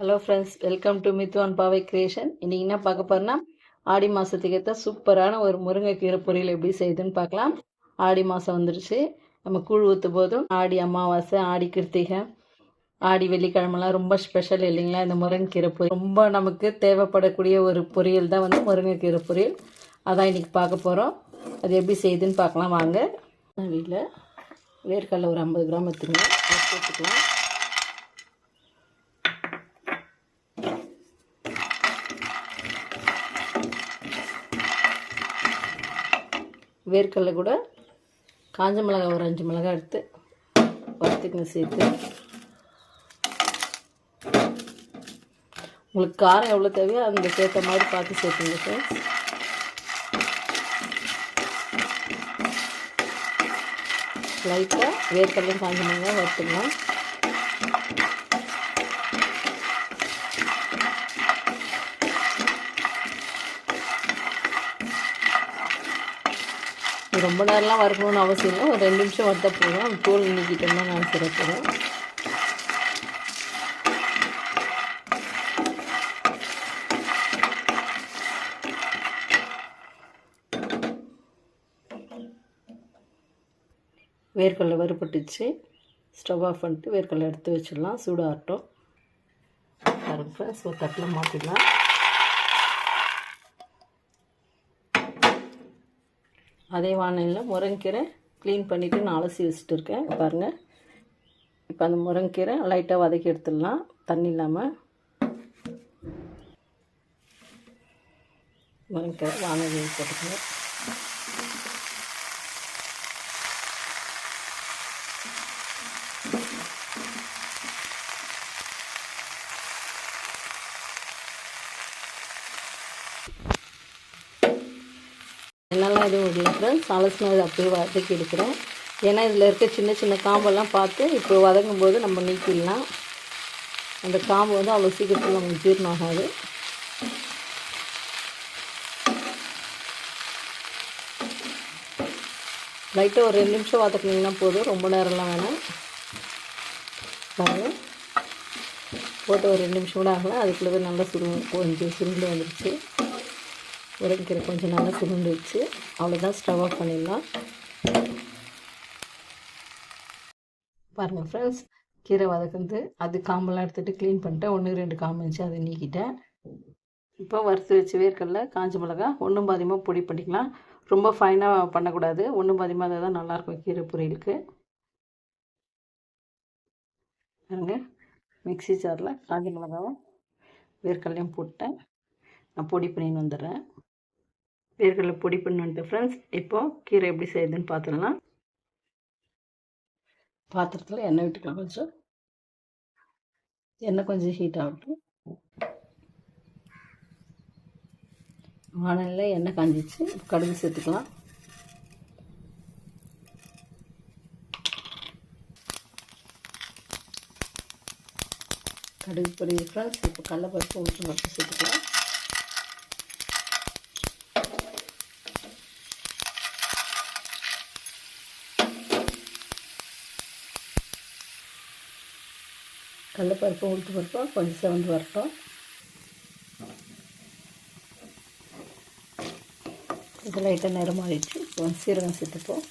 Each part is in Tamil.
Hello friends welcome to Mithvan Pavai creation இன்றைக்கி என்ன பார்க்க போகிறோன்னா ஆடி மாதத்துக்கு ஏற்ற சூப்பரான ஒரு முருங்கைக்கீரை பொரியல் எப்படி செய்யுதுன்னு பார்க்கலாம். ஆடி மாதம் வந்துருச்சு. நம்ம கூழ் ஊற்றும் போதும் ஆடி அமாவாசை ஆடி கிருத்திகை ஆடி வெள்ளிக்கிழமெல்லாம் ரொம்ப ஸ்பெஷல் இல்லைங்களா? இந்த முருங்கைக்கீரை பொரியல். ரொம்ப நமக்கு தேவைப்படக்கூடிய ஒரு பொரியல் தான் வந்து முருங்கைக்கீரை பொரியல். அதான் இன்றைக்கி பார்க்க போகிறோம் அது எப்படி செய்யுதுன்னு பார்க்கலாம். வாங்க. வீட்டில் வேர்க்கடலை ஒரு ஐம்பது கிராம் எடுத்துக்கலாம் எடுத்துக்கலாம். வேர்க்கடலை கூட காஞ்ச மிளகாய் ஒரு அஞ்சு மிளகாய் எடுத்து வறுத்துக்குங்க சேர்த்து. உங்களுக்கு காரம் எவ்வளோ தேவையோ அந்த சேர்த்த மாதிரி பார்த்து சேர்த்துங்க சார் லைட்டாக வேர்க்கடலையும் காஞ்ச மிளகாய் வறுத்துக்கலாம். ரொம்ப நேரம்லாம் வறுக்கணும்னு அவசியம் இல்லை. ஒரு ரெண்டு நிமிஷம் வறுத்தா போதும். தோல் நீக்கிட்டோம்னா நான் சிறப்புடும். வேர்க்கடலை வறுபட்டுச்சு. ஸ்டவ் ஆஃப் பண்ணிட்டு வேர்க்கடலை எடுத்து வச்சிடலாம். சூடாகட்டும். பாருங்க ஸோ தட்டில் மாற்றிடலாம் அதே வானிலையில் முருங்கீரை க்ளீன் பண்ணிவிட்டு நான் அலசி வச்சுட்டு இருக்கேன். பாருங்கள் இப்போ அந்த முருங்கீரை லைட்டாக வதக்கி எடுத்துடலாம். தண்ணி இல்லாமல் முருங்கீரை வானொலி போட்டுக்கோங்க. என்னெல்லாம் எதுவும் இல்லை அலசினா அப்படியே வதக்கி எடுக்கிறேன். ஏன்னா இதில் இருக்க சின்ன சின்ன காம்பெல்லாம் பார்த்து இப்போ வதங்கும் போது நம்ம நீக்கிடலாம். அந்த காம்பு வந்து அவ்வளோ சீக்கிரத்தில் நமக்கு ஜீரணம் ஆகாது. லைட்டாக ஒரு ரெண்டு நிமிஷம் வதக்குனீங்கன்னா போதும். ரொம்ப நேரம்லாம் வேணாம். பாருங்கள் போட்டு ஒரு ரெண்டு நிமிஷம் கூட ஆகலாம். அதுக்குள்ளே நல்லா சுரு கொஞ்சம் சுருண்டு வந்துருச்சு. முருங்கைக்கீரை கொஞ்சம் நல்லா சுருண்டு வச்சு அவ்வளோதான் ஸ்டவ் ஆஃப் பண்ணிடலாம். பாருங்கள் ஃப்ரெண்ட்ஸ் கீரை வதக்குந்து அது காம்பெல்லாம் எடுத்துகிட்டு க்ளீன் பண்ணிட்டேன் ஒன்று ரெண்டு காம்பு இருந்துச்சு அதை நீக்கிட்டேன். இப்போ வறுத்து வச்சு வேர்க்கடல காஞ்ச மிளகா ஒன்றும் பாதியமாக பொடி பண்ணிக்கலாம். ரொம்ப ஃபைனாக பண்ணக்கூடாது. ஒன்றும் பாதியமாக அதை தான் நல்லாயிருக்கும் கீரை பொரியலுக்கு. பாருங்க மிக்ஸி ஜாரில் காஞ்ச மிளகாவும் வேர்க்கடலையும் போட்டேன். நான் பொடி பண்ணின்னு வந்துடுறேன். வேர்க்கடலை பொடி பண்ணிட்டு ஃப்ரெண்ட்ஸ் இப்போது கீரை எப்படி செய்யுதுன்னு பார்த்துடலாம் பாத்திரத்தில் எண்ணெய் விட்டுக்கலாம் கொஞ்சம். எண்ணெய் கொஞ்சம் ஹீட் ஆகட்டும். வானலில் எண்ணெய் காஞ்சிச்சு கடுகு சேர்த்துக்கலாம். கடுகு பொடி ஃப்ரெண்ட்ஸ் இப்போ கடலப்பருப்பு உளுத்து பருப்பு சேர்த்துக்கலாம். கடலப்பருப்பு உளுத்து பருப்பும் கொஞ்சம் செவந்து வரட்டும். இது லைட்டாக நேரம் மாறிடுச்சு இப்போ சீரகம் சேர்த்துப்போம்.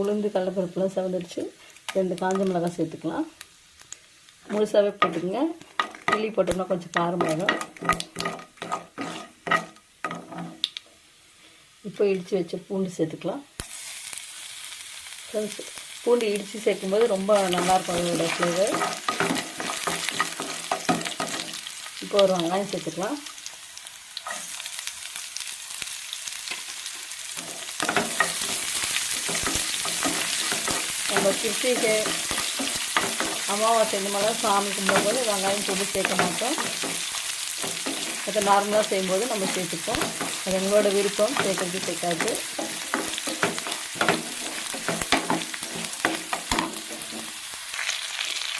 உளுந்து கடலப்பருப்புலாம் செவந்துடுச்சு. ரெண்டு காஞ்ச மிளகாய் சேர்த்துக்கலாம். முழுசாகவே போட்டுக்கோங்க. கிள்ளி போட்டோம்னா கொஞ்சம் காரமாகும் இப்போ இடித்து வச்ச பூண்டு சேர்த்துக்கலாம். பூண்டு இடித்து சேர்க்கும்போது ரொம்ப நல்லாயிருக்கும் அதோட ஃப்ளேவர் இப்போ ஒரு வெங்காயம் சேர்த்துக்கலாம். நம்ம கிருத்திகை அமாவாசை இந்த மாதிரிலாம் சாமி கும்பிடும்போது வெங்காயம் பூண்டு சேர்க்க மாட்டோம். அதை நார்மலாக செய்யும்போது நம்ம சேர்த்துப்போம். அது எங்களோட விருப்பம். சேர்க்கறது சேர்க்காது.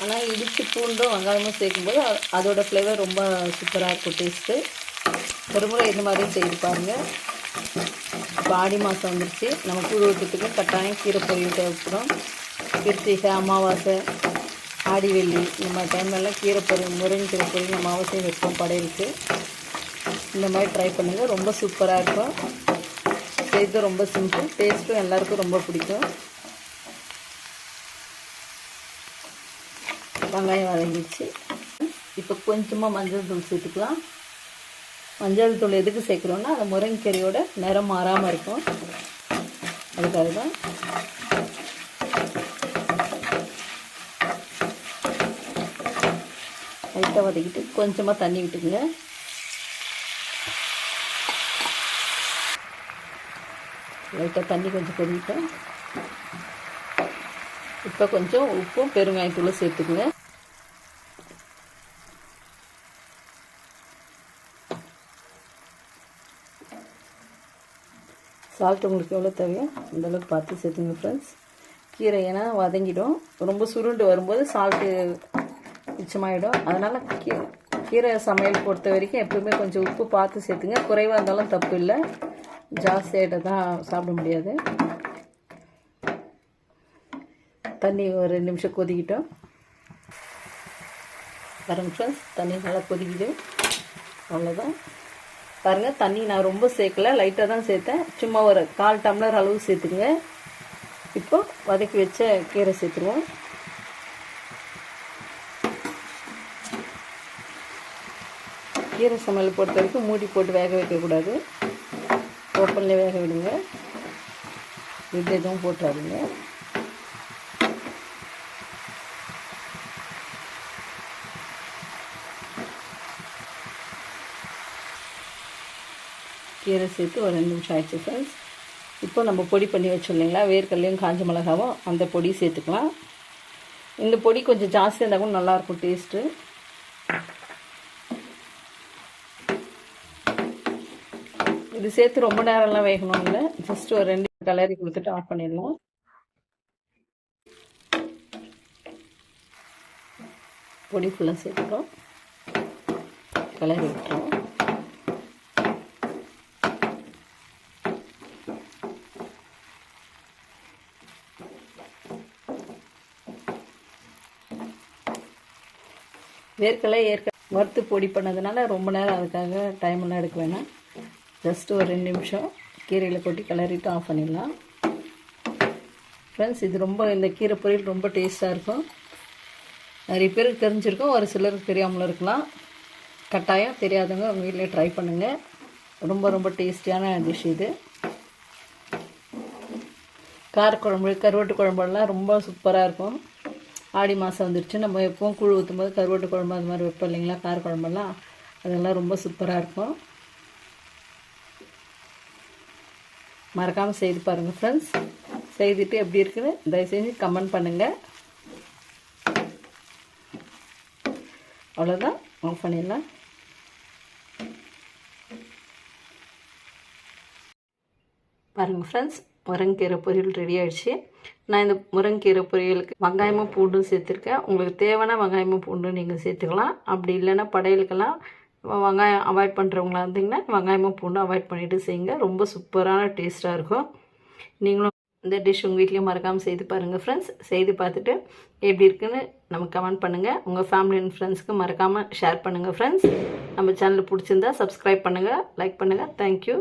ஆனால் இடித்து பூண்டும் வெங்காயமும் சேர்க்கும்போது அதோடய ஃப்ளேவர் ரொம்ப சூப்பராக இருக்கும் டேஸ்ட்டு ஒரு முறை இந்த மாதிரியும் செய்து பாருங்கள் இப்போ ஆடி மாதம் வந்துருச்சு. நம்ம கூழ் ஊற்றத்துக்கு கட்டாயம் கீரை பொரியல் தேவைப்படும். கிருத்திகை அமாவாசை ஆடி வெள்ளி இந்த மாதிரி டைம்லலாம் கீரை பொரியல் முருங்கை கீரை பொரியல் நம்ம அவசியம் வைப்போம். படையலுக்கு இந்த மாதிரி ட்ரை பண்ணுங்கள் ரொம்ப சூப்பராக இருக்கும். செய்து ரொம்ப சிம்பிள் டேஸ்ட்டும் எல்லாருக்கும் ரொம்ப பிடிக்கும். வெங்காயம் வதங்கிடுச்சு. இப்போ கொஞ்சமாக மஞ்சள் தூள் சேர்த்துக்கலாம். மஞ்சள் தூள் எதுக்கு சேர்க்குறோன்னா அந்த முருங்கைக்கீரையோட நிறம் மாறாமல் இருக்கும். அதுக்காக தான் லைட்டாக வதக்கிட்டு கொஞ்சமாக தண்ணி விட்டுக்குங்க. லைட்டாக தண்ணி கொஞ்சம் கொதிட்டேன் இப்போ கொஞ்சம் உப்பும் பெருங்காயத்தூளும் சேர்த்துக்குங்க. சால்ட் உங்களுக்கு எவ்வளோ தேவையோ அந்தளவுக்கு பார்த்து சேர்த்துங்க ஃப்ரெண்ட்ஸ் கீரை ஏன்னா வதங்கிடும். ரொம்ப சுருண்டு வரும்போது சால்ட்டு மிச்சமாயிடும். அதனால் கீ கீரை சமையல் பொறுத்த வரைக்கும் எப்பவுமே கொஞ்சம் உப்பு பார்த்து சேர்த்துங்க. குறைவாக இருந்தாலும் தப்பு இல்லை. ஜாஸ்தியாகிட்ட தான் சாப்பிட முடியாது. தண்ணி ஒரு ரெண்டு நிமிஷம் கொதிக்கிட்டோம். பாருங்க ஃப்ரெண்ட்ஸ் தண்ணி நல்லா கொதிக்குது. அவ்வளோதான் பாருங்கள் தண்ணி நான் ரொம்ப சேர்க்கல லைட்டாக தான் சேர்த்தேன். சும்மா ஒரு கால் டம்ளர் அளவு சேர்த்துங்க இப்போ வதக்கி வச்ச கீரை சேர்த்துருவோம். கீரை சமையல் பொறுத்த வரைக்கும் மூடி போட்டு வேக வைக்கக்கூடாது. ஓப்பனில் வேக விடுங்க. இது எதுவும் போட்டுறாதுங்க கீரை சேர்த்து ஒரு ரெண்டு நிமிஷம் ஆயிடுச்சு ஃப்ரெண்ட்ஸ் இப்போ நம்ம பொடி பண்ணி வச்சோம் இல்லைங்களா? வேர்க்கல்லையும் காஞ்ச மிளகாவும் அந்த பொடி சேர்த்துக்கலாம். இந்த பொடி கொஞ்சம் ஜாஸ்தியாக இருந்தால் கூட நல்லாயிருக்கும் டேஸ்ட்டு இது சேர்த்து ரொம்ப நேரம்லாம் வேகணும் இல்லை. ஜஸ்ட் ஒரு ரெண்டு கலரி கொடுத்துட்டு ஆஃப் பண்ணிடலாம் பொடி ஃபுல்லாக சேர்த்துக்கிறோம் கலரி விட்டுறோம். வேர்க்கலை ஏற்க வறுத்து பொடி பண்ணதுனால ரொம்ப நேரம் அதுக்காக டைம்லாம் எடுக்க வேணாம். ஜஸ்ட் ஒரு ரெண்டு நிமிஷம். கீரையில் கொட்டி கிளறிட்டு ஆஃப் பண்ணிடலாம். ஃப்ரெண்ட்ஸ் இது ரொம்ப இந்த கீரை பொரியல் ரொம்ப டேஸ்ட்டாக இருக்கும். நிறைய பேருக்கு தெரிஞ்சிருக்கும் ஒரு சிலருக்கு தெரியாமல் இருக்கலாம். கட்டாயம் தெரியாதவங்க உங்கள் வீட்டிலே ட்ரை பண்ணுங்கள் ரொம்ப ரொம்ப டேஸ்டியான டிஷ் இது. காரக்குழம்பு கருவாட்டு குழம்புலாம் ரொம்ப சூப்பராக இருக்கும். ஆடி மாதம் வந்துருச்சு நம்ம எப்பவும் கூழ் ஊற்றும் போது கருவாட்டு குழம்பு அது மாதிரி வைப்போம் இல்லைங்களா? காரக்குழம்பெல்லாம் அதெல்லாம் ரொம்ப சூப்பராக இருக்கும். மறக்காமல் செய்து பாருங்கள் ஃப்ரெண்ட்ஸ் செய்துட்டு எப்படி இருக்குன்னு தயவுசெஞ்சு கமெண்ட் பண்ணுங்கள் அவ்வளோதான் ஆஃப் பண்ணிடலாம். பாருங்கள் ஃப்ரெண்ட்ஸ் முருங்கீரை பொரியல் ரெடி ஆகிடுச்சு நான் இந்த முருங்கீரை பொரியலுக்கு வெங்காயமும் பூண்டும் சேர்த்துருக்கேன். உங்களுக்கு தேவையான வெங்காயமும் பூண்டும் நீங்கள் சேர்த்துக்கலாம். அப்படி இல்லைன்னா படையலுக்கெல்லாம் வெங்காயம் அவாய்ட் பண்ணுறவங்களா இருந்தீங்கன்னா வெங்காயமும் பூண்டும் அவாய்ட் பண்ணிவிட்டு செய்யுங்க ரொம்ப சூப்பரான டேஸ்ட்டாக இருக்கும். நீங்களும் இந்த டிஷ் உங்கள் வீட்லேயும் மறக்காமல் செய்து பாருங்கள் ஃப்ரெண்ட்ஸ் செய்து பார்த்துட்டு எப்படி இருக்குன்னு நமக்கு கமெண்ட் பண்ணுங்கள் உங்கள் ஃபேமிலி அண்ட் ஃப்ரெண்ட்ஸ்க்கு மறக்காமல் ஷேர் பண்ணுங்கள் ஃப்ரெண்ட்ஸ் நம்ம சேனல் பிடிச்சிருந்தா சப்ஸ்கிரைப் பண்ணுங்கள் லைக் பண்ணுங்கள் தேங்க்யூ